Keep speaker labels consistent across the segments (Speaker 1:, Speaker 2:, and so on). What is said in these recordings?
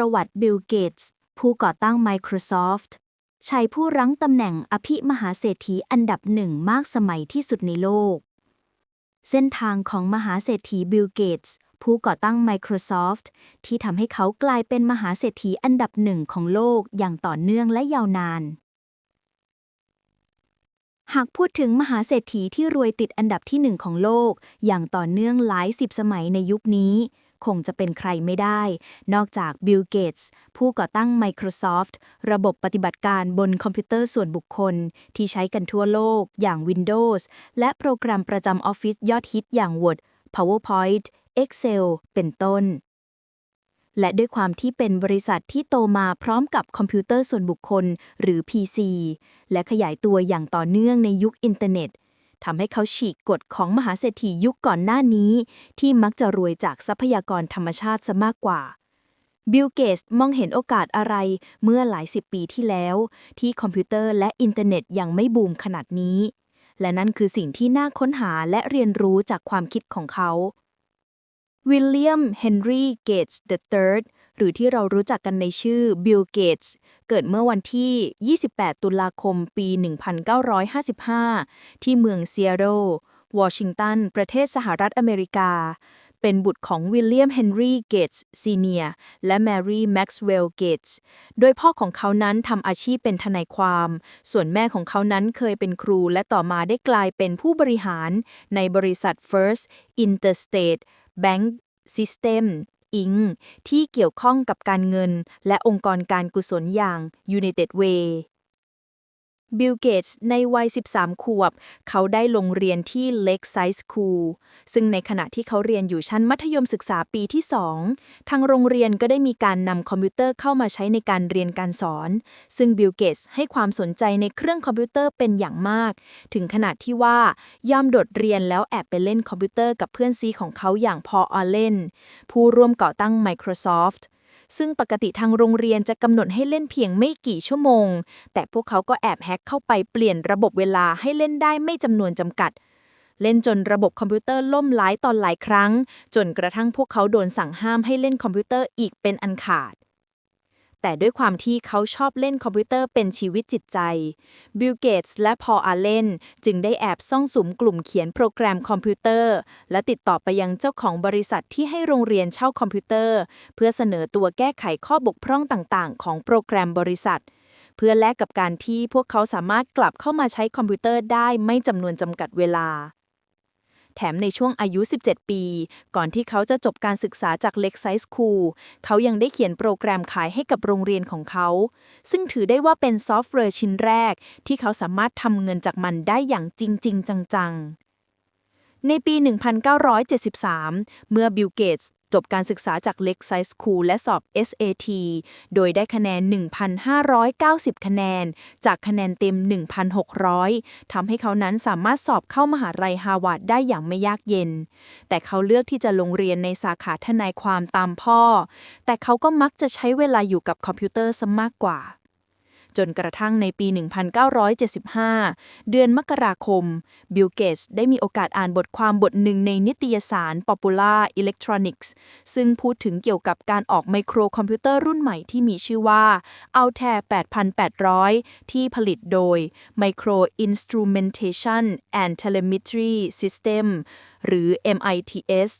Speaker 1: ประวัติบิล เกตส์ ผู้ก่อตั้ง Microsoft ชายผู้รั้งตำแหน่งอภิมหาเศรษฐีอันดับหนึ่งมากสมัยที่สุดในโลก เส้นทางของมหาเศรษฐีบิล เกตส์ ผู้ก่อตั้ง Microsoft ที่ทำให้เขากลายเป็นมหาเศรษฐีอันดับหนึ่งของโลกอย่างต่อเนื่องและยาวนาน หากพูดถึงมหาเศรษฐีที่รวยติดอันดับที่หนึ่งของโลก อย่างต่อเนื่องหลายสิบสมัยในยุคนี้ คงจะเป็นใครไม่ได้ นอกจากบิลเกตส์ผู้ก่อตั้ง Microsoft ระบบปฏิบัติการบนคอมพิวเตอร์ส่วนบุคคล ที่ใช้กันทั่วโลกอย่าง Windows และโปรแกรมประจำออฟฟิศยอดฮิตอย่าง Word PowerPoint Excel เป็นต้น และด้วยความที่เป็นบริษัทที่โตมาพร้อมกับคอมพิวเตอร์ส่วนบุคคลหรือ PC และขยายตัวอย่างต่อเนื่องในยุคอินเทอร์เน็ต ทำให้เขาฉีกกฎของมหาเศรษฐียุคก่อนหน้านี้ ที่มักจะรวยจากทรัพยากรธรรมชาติซะมากกว่าบิลเกส์มองเห็นโอกาสอะไรเมื่อหลายสิบปีที่แล้ว ที่คอมพิวเตอร์และอินเทอร์เน็ตยังไม่บูมขนาดนี้ และนั่นคือสิ่งที่น่าค้นหาและเรียนรู้จากความคิดของเขาวิลเลียม เฮนรี่ เกตส์ III หรือที่เรารู้จักกันในชื่อบิลเกตส์เกิดเมื่อวันที่ 28 ตุลาคมปี 1955 ที่เมืองเซียโรวอชิงตัน ประเทศสหรัฐอเมริกา เป็นบุตรของวิลเลียมเฮนรี่เกตส์ซีเนียร์และแมรี่แม็กซ์เวลล์เกตส์โดยพ่อของเขานั้นทำอาชีพเป็นทนายความ ส่วนแม่ของเขานั้นเคยเป็นครูและต่อมาได้กลายเป็นผู้บริหารในบริษัท First Interstate Bank System อิงที่เกี่ยวข้องกับการเงิน และองค์กรการกุศลอย่าง United Way บิลเกตส์ในวัย 13 ขวบ เขาได้ลงเรียนที่ Lakeside School ซึ่งในขณะที่เขาเรียนอยู่ชั้นมัธยมศึกษาปีที่ 2 ทางโรงเรียนก็ได้มีการนำคอมพิวเตอร์เข้ามาใช้ในการเรียนการสอน ซึ่งบิลเกตส์ให้ความสนใจในเครื่องคอมพิวเตอร์เป็นอย่างมาก ถึงขนาดที่ว่ายอมโดดเรียนแล้วแอบไปเล่นคอมพิวเตอร์กับเพื่อนซีของเขาอย่างพออลเลนผู้ร่วมก่อตั้ง Microsoft ซึ่งปกติทางโรงเรียนจะกำหนดให้เล่นเพียงไม่กี่ชั่วโมง แต่พวกเขาก็แอบแฮ็กเข้าไปเปลี่ยนระบบเวลาให้เล่นได้ไม่จำนวนจำกัด เล่นจนระบบคอมพิวเตอร์ล่มหลายตอนหลายครั้ง จนกระทั่งพวกเขาโดนสั่งห้ามให้เล่นคอมพิวเตอร์อีกเป็นอันขาด แต่ด้วยความที่เขาชอบเล่นคอมพิวเตอร์เป็นชีวิตจิตใจ บิลเกตส์และพออาเลนจึงได้แอบซ่องสุมกลุ่มเขียนโปรแกรมคอมพิวเตอร์ และติดต่อไปยังเจ้าของบริษัทที่ให้โรงเรียนเช่าคอมพิวเตอร์ เพื่อเสนอตัวแก้ไขข้อบกพร่องต่างๆ ของโปรแกรมบริษัท เพื่อแลกกับการที่พวกเขาสามารถกลับเข้ามาใช้คอมพิวเตอร์ได้ไม่จำนวนจำกัดเวลา แถมในช่วงอายุ 17 ปี ก่อนที่เขาจะจบการศึกษาจากเล็กไซส์คูลเขายังได้เขียนโปรแกรมขายให้กับโรงเรียนของเขา ซึ่งถือได้ว่าเป็นซอฟต์แวร์ชิ้นแรก ที่เขาสามารถทำเงินจากมันได้อย่างจริงๆจังๆในปี 1973 เมื่อบิลเกตส์ จบการศึกษาจากเล็กไซส์คูลและสอบ SAT โดยได้คะแนน 1,590 คะแนน จากคะแนนเต็ม 1,600 ทำให้เขานั้นสามารถสอบเข้ามหาลัยฮาวาดได้อย่างไม่ยากเย็น แต่เขาเลือกที่จะลงเรียนในสาขาทนายความตามพ่อ แต่เขาก็มักจะใช้เวลาอยู่กับคอมพิวเตอร์ซะมากกว่า จนกระทั่งในปี 1975 เดือนมกราคม บิลเกตส์ได้มีโอกาสอ่านบทความบทหนึ่งในนิตยสาร Popular Electronics ซึ่งพูดถึงเกี่ยวกับการออกไมโครคอมพิวเตอร์รุ่นใหม่ที่มีชื่อว่า Altair 8800 ที่ผลิตโดย Micro Instrumentation and Telemetry System หรือ MITS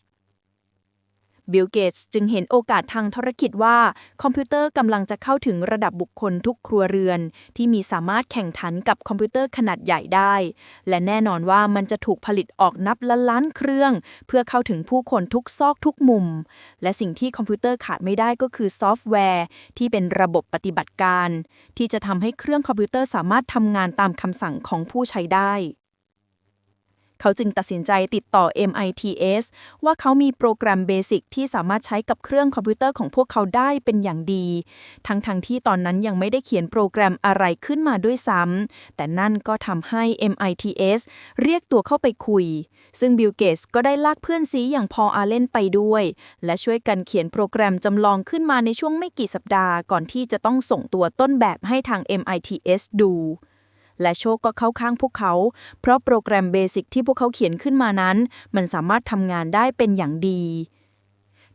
Speaker 1: บิลเกตส์จึงเห็นโอกาสทางธุรกิจว่า คอมพิวเตอร์กำลังจะเข้าถึงระดับบุคคลทุกครัวเรือน ที่มีสามารถแข่งขันกับคอมพิวเตอร์ขนาดใหญ่ได้ และแน่นอนว่ามันจะถูกผลิตออกนับล้านล้านเครื่อง เพื่อเข้าถึงผู้คนทุกซอกทุกมุม และสิ่งที่คอมพิวเตอร์ขาดไม่ได้ก็คือซอฟต์แวร์ ที่เป็นระบบปฏิบัติการ ที่จะทำให้เครื่องคอมพิวเตอร์สามารถทำงานตามคำสั่งของผู้ใช้ได้ เขาจึงตัดสินใจติดต่อ MITS ว่าเขามีโปรแกรมเบสิกที่สามารถใช้กับเครื่องคอมพิวเตอร์ของพวกเขาได้เป็นอย่างดี ทั้งๆทที่ตอนนั้นยังไม่ได้เขียนโปรแกรมอะไรขึ้นมาด้วยซ้ำแต่นั่นก็ทำให้ MITS เรียกตัวเข้าไปคุย ซึ่งบิลเกตส์ก็ได้ลากเพื่อนซีอย่างพออาเลนไปด้วย และช่วยกันเขียนโปรแกรมจำลองขึ้นมาในช่วงไม่กี่สัปดาห์ก่อนที่จะต้องส่งตัวต้นแบบให้ทาง MITS ดู และโชคก็เข้าข้างพวกเขา เพราะโปรแกรมเบสิกที่พวกเขาเขียนขึ้นมานั้น มันสามารถทำงานได้เป็นอย่างดี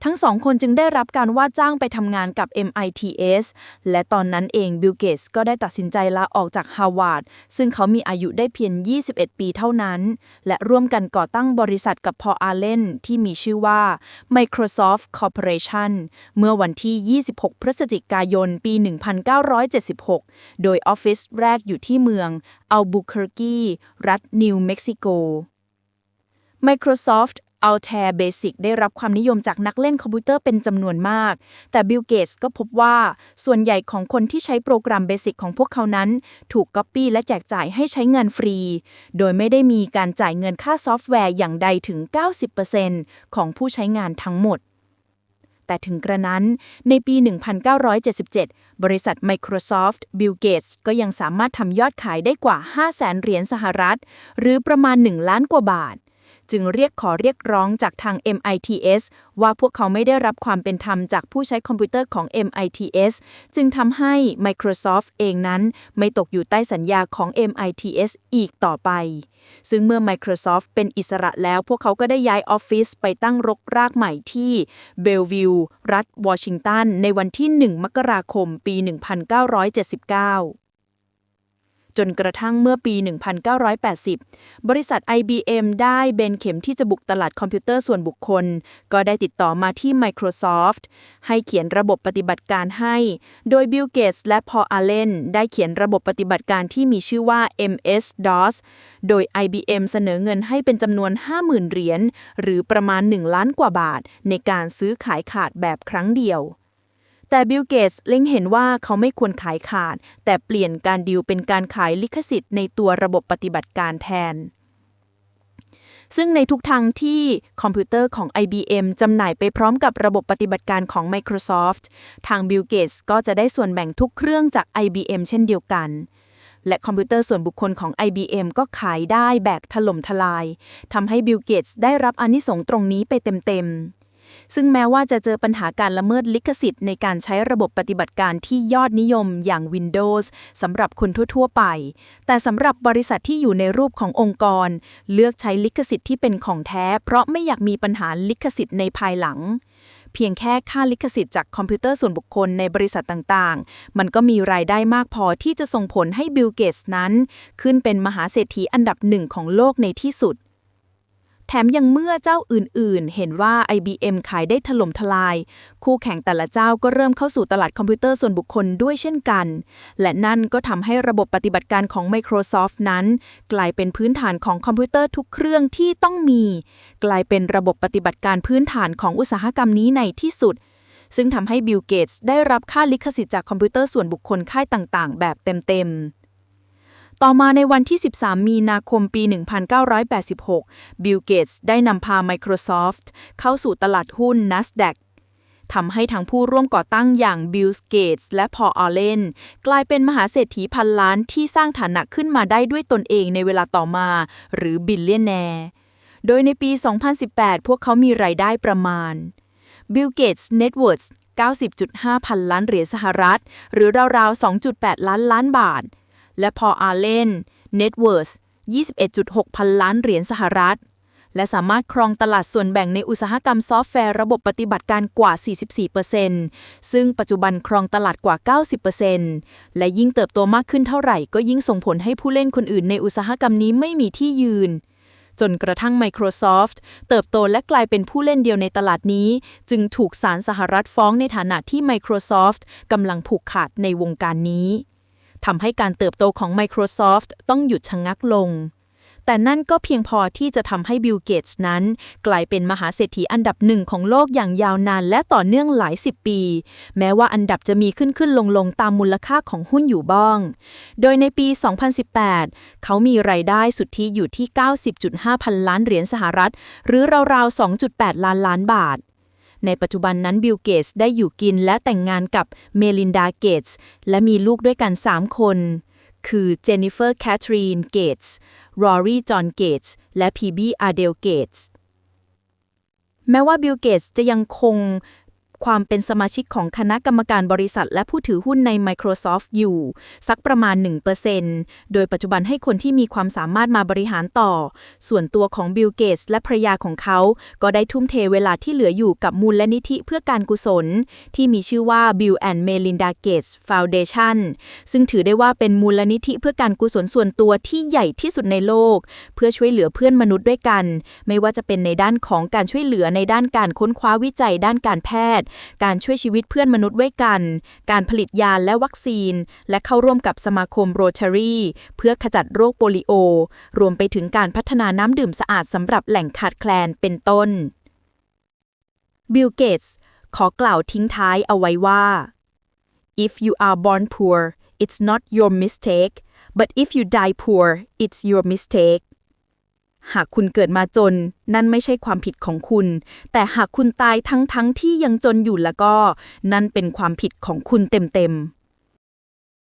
Speaker 2: ทั้งสองคนจึงได้รับการว่าจ้างไปทำงานกับ MITS และตอนนั้นเองบิลเกตส์ก็ได้ตัดสินใจลาออกจากฮาวาดซึ่งเขามีอายุได้เพียง 21 ปีเท่านั้น และร่วมกันก่อตั้งบริษัทกับพออาเลนที่มีชื่อว่า Microsoft Corporation เมื่อวันที่ 26 พฤศจิกายน ปี 1976 โดยออฟฟิศแรกอยู่ที่เมืองอัลบูเคอร์กีรัฐนิวเม็กซิโก Microsoft Altair Basic ได้รับความนิยมจากนักเล่นคอมพิวเตอร์เป็นจำนวนมาก แต่ Bill Gates ก็พบว่า ส่วนใหญ่ของคนที่ใช้โปรแกรม Basic ของพวกเขานั้น ถูกก๊อปปี้และแจกจ่ายให้ใช้เงินฟรี โดยไม่ได้มีการจ่ายเงินค่าซอฟต์แวร์อย่างใดถึง 90%ของผู้ใช้งานทั้งหมดแต่ถึงกระนั้น ในปี 1977 บริษัท Microsoft Bill Gates ก็ยังสามารถทำยอดขายได้กว่า 500,000เหรียญสหรัฐ หรือประมาณ 1 ล้านกว่าบาท จึงเรียกขอเรียกร้องจากทาง MITS ว่าพวกเขาไม่ได้รับความเป็นธรรมจากผู้ใช้คอมพิวเตอร์ของ MITS จึงทำให้ Microsoft เองนั้นไม่ตกอยู่ใต้สัญญาของ MITS อีกต่อไป ซึ่งเมื่อ Microsoft เป็นอิสระแล้วพวกเขาก็ได้ย้ายออฟฟิศไปตั้งรกรากใหม่ที่เบลวิวรัฐวอชิงตันในวันที่ 1 มกราคม ปี 1979 จนกระทั่งเมื่อปี 1980 บริษัท IBM ได้เบนเข็มที่จะบุกตลาดคอมพิวเตอร์ส่วนบุคคล ก็ได้ติดต่อมาที่ Microsoft ให้เขียนระบบปฏิบัติการให้ โดย Bill Gates และ Paul Allen ได้เขียนระบบปฏิบัติการที่มีชื่อว่า MS-DOS โดย IBM เสนอเงินให้เป็นจำนวน 50,000 เหรียญหรือประมาณ 1 ล้านกว่าบาท ในการซื้อขายขาดแบบครั้งเดียว แต่บิลเกตส์เล็งเห็นว่าเขาไม่ควรขายขาด แต่เปลี่ยนการดีลเป็นการขายลิขสิทธิ์ในตัวระบบปฏิบัติการแทน ซึ่งในทุกทางที่คอมพิวเตอร์ของ IBM จำหน่ายไปพร้อมกับระบบปฏิบัติการของ Microsoft ทางบิลเกตส์ก็จะได้ส่วนแบ่งทุกเครื่องจาก IBM เช่นเดียวกันและคอมพิวเตอร์ส่วนบุคคลของ IBM ก็ขายได้แบกถล่มทลาย ทำให้บิลเกตส์ได้รับอนิสงตรงนี้ไปเต็มๆ ซึ่งแม้ว่าจะเจอปัญหาการละเมิดลิขสิทธิ์ในการใช้ระบบปฏิบัติการที่ยอดนิยมอย่าง Windows สำหรับคนทั่ว ๆ ไป แต่สำหรับบริษัทที่อยู่ในรูปขององค์กร เลือกใช้ลิขสิทธิ์ที่เป็นของแท้ เพราะไม่อยากมีปัญหาลิขสิทธิ์ในภายหลังเพียงแค่ค่าลิขสิทธิ์จากคอมพิวเตอร์ส่วนบุคคลในบริษัทต่างๆ มันก็มีรายได้มากพอที่จะส่งผลให้บิลเกตส์นั้น ขึ้นเป็นมหาเศรษฐีอันดับหนึ่งของโลกในที่สุด แถมยังเมื่อเจ้าอื่นๆ เห็นว่า IBM ขายได้ถล่มทลาย คู่แข่งแต่ละเจ้าก็เริ่มเข้าสู่ตลาดคอมพิวเตอร์ส่วนบุคคลด้วยเช่นกัน และนั่นก็ทำให้ระบบปฏิบัติการของ Microsoft นั้น กลายเป็นพื้นฐานของคอมพิวเตอร์ทุกเครื่องที่ต้องมี กลายเป็นระบบปฏิบัติการพื้นฐานของอุตสาหกรรมนี้ในที่สุดซึ่งทำให้บิลเกตส์ได้รับค่าลิขสิทธิ์จากคอมพิวเตอร์ส่วนบุคคลค่ายต่าง ๆ แบบเต็ม ๆ ต่อมาในวันที่ 13 มีนาคมปี 1986 บิลเกตส์ได้นำพา Microsoft เข้าสู่ตลาดหุ้น NASDAQ ทำให้ทั้งผู้ร่วมก่อตั้งอย่างบิลเกตส์และพออาเลนกลายเป็นมหาเศรษฐีพันล้านที่สร้างฐานะขึ้นมาได้ด้วยตนเองในเวลาต่อมา หรือบิลเลียนแนร์โดยในปี 2018 พวกเขามีรายได้ประมาณบิลเกตส์ Net Worth 90.5 พันล้านเหรียญสหรัฐ หรือราวๆ 2.8 ล้านล้านบาท และพออาเลน Net Worth 21.6 พันล้านเหรียญสหรัฐ และสามารถครองตลาดส่วนแบ่งในอุตสาหกรรมซอฟต์แวร์ระบบปฏิบัติการกว่า 44%ซึ่งปัจจุบันครองตลาดกว่า 90%และยิ่งเติบโตมากขึ้นเท่าไหร่ ก็ยิ่งส่งผลให้ผู้เล่นคนอื่นในอุตสาหกรรมนี้ไม่มีที่ยืน จนกระทั่ง Microsoft เติบโตและกลายเป็นผู้เล่นเดียวในตลาดนี้ จึงถูกศาลสหรัฐฟ้องในฐานะที่ Microsoft กำลังผูกขาดในวงการนี้ ทำให้การเติบโตของ Microsoft ต้องหยุดชะงงักลง แต่นั่นก็เพียงพอที่จะทำให้บิลเกตส์นั้น กลายเป็นมหาเศรษฐีอันดับหนึ่งของโลกอย่างยาวนานและต่อเนื่องหลายสิบปี แม้ว่าอันดับจะมีขึ้นขึ้นลงลงตามมูลค่าของหุ้นอยู่บ้าง โดยในปี 2018 เขามีรายได้สุทธิอยู่ที่ 90.5 พันล้านเหรียญสหรัฐ หรือราวๆ 2.8 ล้านล้านบาท ในปัจจุบันนั้นบิลเกตส์ได้อยู่กินและแต่งงานกับเมลินดาเกตส์และมีลูกด้วยกัน 3 คน คือเจนนิเฟอร์แคทรีนเกตส์รอรี่จอห์นเกตส์และพีบีอาเดลเกตส์แม้ว่าบิลเกตส์จะยังคง ความเป็นสมาชิกของคณะกรรมการบริษัท และผู้ถือหุ้นใน Microsoft อยู่ สักประมาณ 1%โดยปัจจุบันให้คนที่มีความสามารถมาบริหารต่อ ส่วนตัวของบิลเกตส์และภรรยาของเขา ก็ได้ทุ่มเทเวลาที่เหลืออยู่กับมูลลนิธิเพื่อการกุศล ที่มีชื่อว่า Bill and Melinda Gates Foundation ซึ่งถือได้ว่าเป็นมูลนิธิเพื่อการกุศลส่วนตัวที่ใหญ่ที่สุดในโลก เพื่อช่วยเหลือเพื่อนมนุษย์ด้วยกัน ไม่ว่าจะเป็นในด้านของการช่วยเหลือในด้านการค้นคว้าวิจัยด้านการแพทย์การช่วยชีวิตเพื่อนมนุษย์ด้วยกัน การผลิตยาและวัคซีน และเข้าร่วมกับสมาคมโรตารีเพื่อขจัดโรคโปลิโอ รวมไปถึงการพัฒนาน้ำดื่มสะอาดสำหรับแหล่งขาดแคลนเป็นต้น บิลเกตส์ขอกล่าวทิ้งท้ายเอาไว้ว่า If you are born poor it's not your mistake but if you die poor it's your mistake หากคุณเกิดมาจน นั่นไม่ใช่ความผิดของคุณ แต่หากคุณตายทั้งทั้งที่ยังจนอยู่แล้วก็ นั่นเป็นความผิดของคุณเต็มๆ